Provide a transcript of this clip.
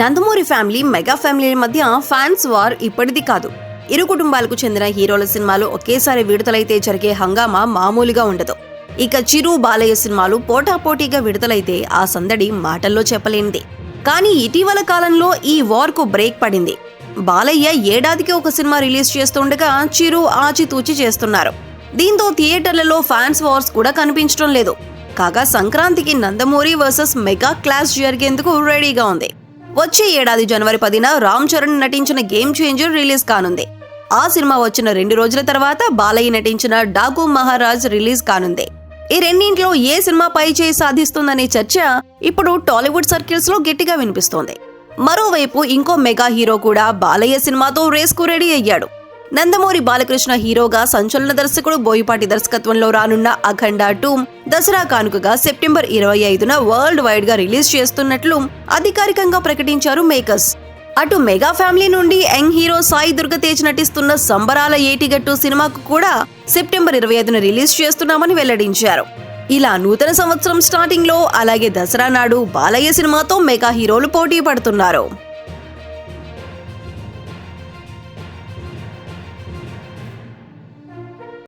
Nandamuri family mega family మధ్య fans war ఇప్పటిది కాదు. ఇరు కుటుంబాలకు చెందిన హీరోల సినిమాలు ఒకేసారి విడుదలైతే జరిగే హంగామా మామూలుగా ఉండదు. ఇక చిరు బాలయ్య సినిమాలు పోటాపోటీగా విడుదలైతే ఆ సందడి మాటల్లో చెప్పలేనిది. కానీ ఇటీవల కాలంలో ఈ వార్కు బ్రేక్ పడింది. బాలయ్య ఏడాదికి ఒక సినిమా రిలీజ్ చేస్తుండగా చిరు ఆచితూచి చేస్తున్నారు. దీంతో థియేటర్లలో ఫ్యాన్స్ వార్స్ కూడా కనిపించడం లేదు. కాగా సంక్రాంతికి నందమూరి వర్సెస్ మెగా క్లాస్ జరిగేందుకు రెడీగా ఉంది. వచ్చే ఏడాది జనవరి పదిన రామ్ చరణ్ నటించిన గేమ్ చేంజర్ రిలీజ్ కానుంది. ఆ సినిమా వచ్చిన రెండు రోజుల తర్వాత బాలయ్య నటించిన డాకు మహారాజ్ రిలీజ్ కానుంది. ఈ రెండింటిలో ఏ సినిమా పై చేయి సాధిస్తుందనే చర్చ ఇప్పుడు టాలీవుడ్ సర్కిల్స్లో గట్టిగా వినిపిస్తోంది. మరోవైపు ఇంకో మెగా హీరో కూడా బాలయ్య సినిమాతో రేస్కు రెడీ అయ్యాడు. నందమూరి బాలకృష్ణ హీరోగా సంచలన దర్శకుడు బోయపాటి దర్శకత్వంలో రానున్న అఖండ టూ దసరా కానుకగా సెప్టెంబర్ ఇరవై ఐదున వరల్డ్ వైడ్గా రిలీజ్ చేస్తున్నట్లు అధికారికంగా ప్రకటించారు మేకర్స్. అటు మెగా ఫ్యామిలీ నుండి యంగ్ హీరో సాయి దుర్గతేజ్ నటిస్తున్న సంబరాల ఏటిగట్టు సినిమాకు కూడా సెప్టెంబర్ ఇరవై ఐదున రిలీజ్ చేస్తున్నామని వెల్లడించారు. ఇలా నూతన సంవత్సరం స్టార్టింగ్లో అలాగే దసరా నాడు బాలయ్య సినిమాతో మెగా హీరోలు పోటీ పడుతున్నారు.